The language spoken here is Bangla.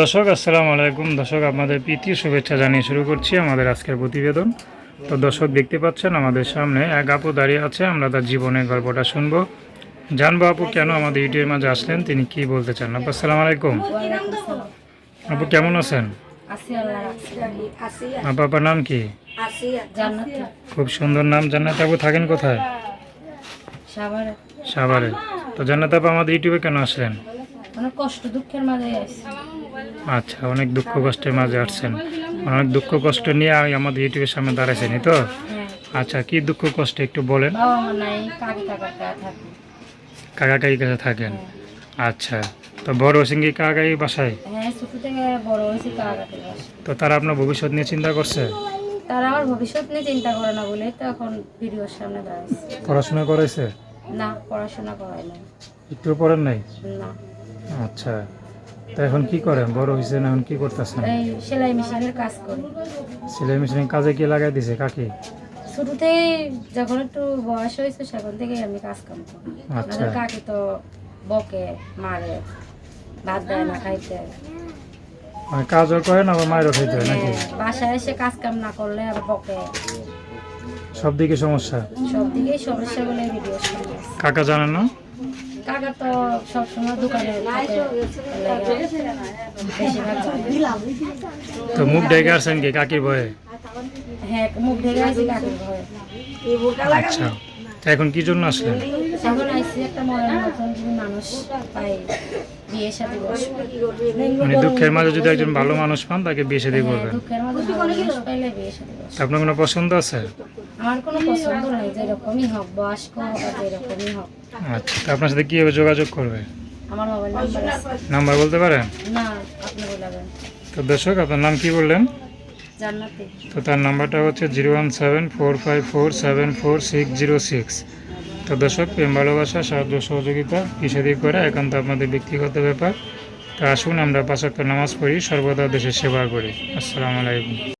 দর্শক আসসালামু আলাইকুম। দর্শক আপনাদের প্রীতি শুভেচ্ছা জানিয়ে শুরু করছি আমাদের আজকের প্রতিবেদন। তো দর্শক দেখতে পাচ্ছেন আমাদের সামনে এক আপু দাঁড়িয়ে আছে। আমরা তার জীবনের গল্পটা শুনব। জানব আপু কেন আমাদের ইউটিউবের মাঝে আসলেন? তিনি কি বলতে চান? আপু আসসালামু আলাইকুম। আপু কেমন আছেন? আপু আপনার নাম কি? খুব সুন্দর নাম। জান্নাত আপু থাকেন কোথায়? সাভারে। সাভারে। তো জান্নাত আপু আমাদের ইউটিউবে কেন আসলেন? অনেক কষ্ট দুঃখের মাঝে আচ্ছা অনেক দুঃখ কষ্টের মাঝে আসছেন। অনেক দুঃখ কষ্ট নিয়ে আমি আমাদের ইউটিউবের সামনে দাঁড়াইছেন তো? হ্যাঁ। আচ্ছা কি দুঃখ কষ্ট একটু বলেন? কাকি কাকা কাছে থাকেন? আচ্ছা তো বড় সিঙ্গি কাকা কাকি বাসায়? হ্যাঁ আসি তো তারা আপনার ভবিষ্যৎ নিয়ে চিন্তা করছে? তারা আমার ভবিষ্যৎ নিয়ে চিন্তা করে না বলে তো এখন ভিডিওর সামনে দাঁড়াইছি। পড়াশোনা করেছে না পড়াশোনা করাই না একটু পড়েন নাই? না। আচ্ছা তো এখন কি করেন? বড় হয়েছেন এখন কি করতেছেন? এই সেলাই মেশিনের কাজ করি। সেলাই মেশিনের কাজে কি লাগাই দিছে কাকি? যখন একটু বয়স হয়েছে সেখান থেকেই আমি কাজ কাম করি। আচ্ছা। কাকি তো বকে মারে ভাত দেয় না খাইতে। মানে কাজও করেন আবার মায়েরও খাইতে হয় নাকি? হ্যাঁ, বাসায় এসে কাজ কাম না করলে আবার বকে। সব দিকে সমস্যা? সব দিকেই সমস্যা বলে ভিডিও কাকা জানেন না? কাকা তো সবসময় দোকানে। তো মুখ ডেকে আসছেন কি কাকির ভয়ে? হ্যাঁ মুখ কাকির ভয়ে। আচ্ছা তো এখন কি জন্য আসলেন? এখন আইসি একটা মনের মতন যদি মানুষ পাই বিয়ে সাথে মানে দুঃখের মাঝে যদি একজন ভালো মানুষ পান তাকে বিয়ে শাদী হ্যাঁ, করবেন। দুঃখের মধ্যে ভালো মানুষ পাইলে বিয়ে সাথে তা আপনার কোনো পছন্দ আছে? আমার কোনো পছন্দ নেই যেরকমই হোক বয়স্ক আর যেরকমই হোক। আচ্ছা তা আপনার সাথে কীভাবে যোগাযোগ করবে? আমার মোবাইল নাম্বার আছে। নাম্বার বলতে পারেন? না আপনি বলাবেন তো দর্শক আপনার নাম কি বললেন? জান্নাতে। তো তার নাম্বারটা হচ্ছে zero one seven four five four seven four six zero six. তো দর্শক প্রেম ভালোবাসা সাহায্য সহযোগিতা কিসেদি করে একান্ত আপনাদের ব্যক্তিগত ব্যাপার। তা আসুন আমরা পাঁচক্য নামাজ পড়ি সর্বদা দেশের সেবা করি। আসসালামু আলাইকুম।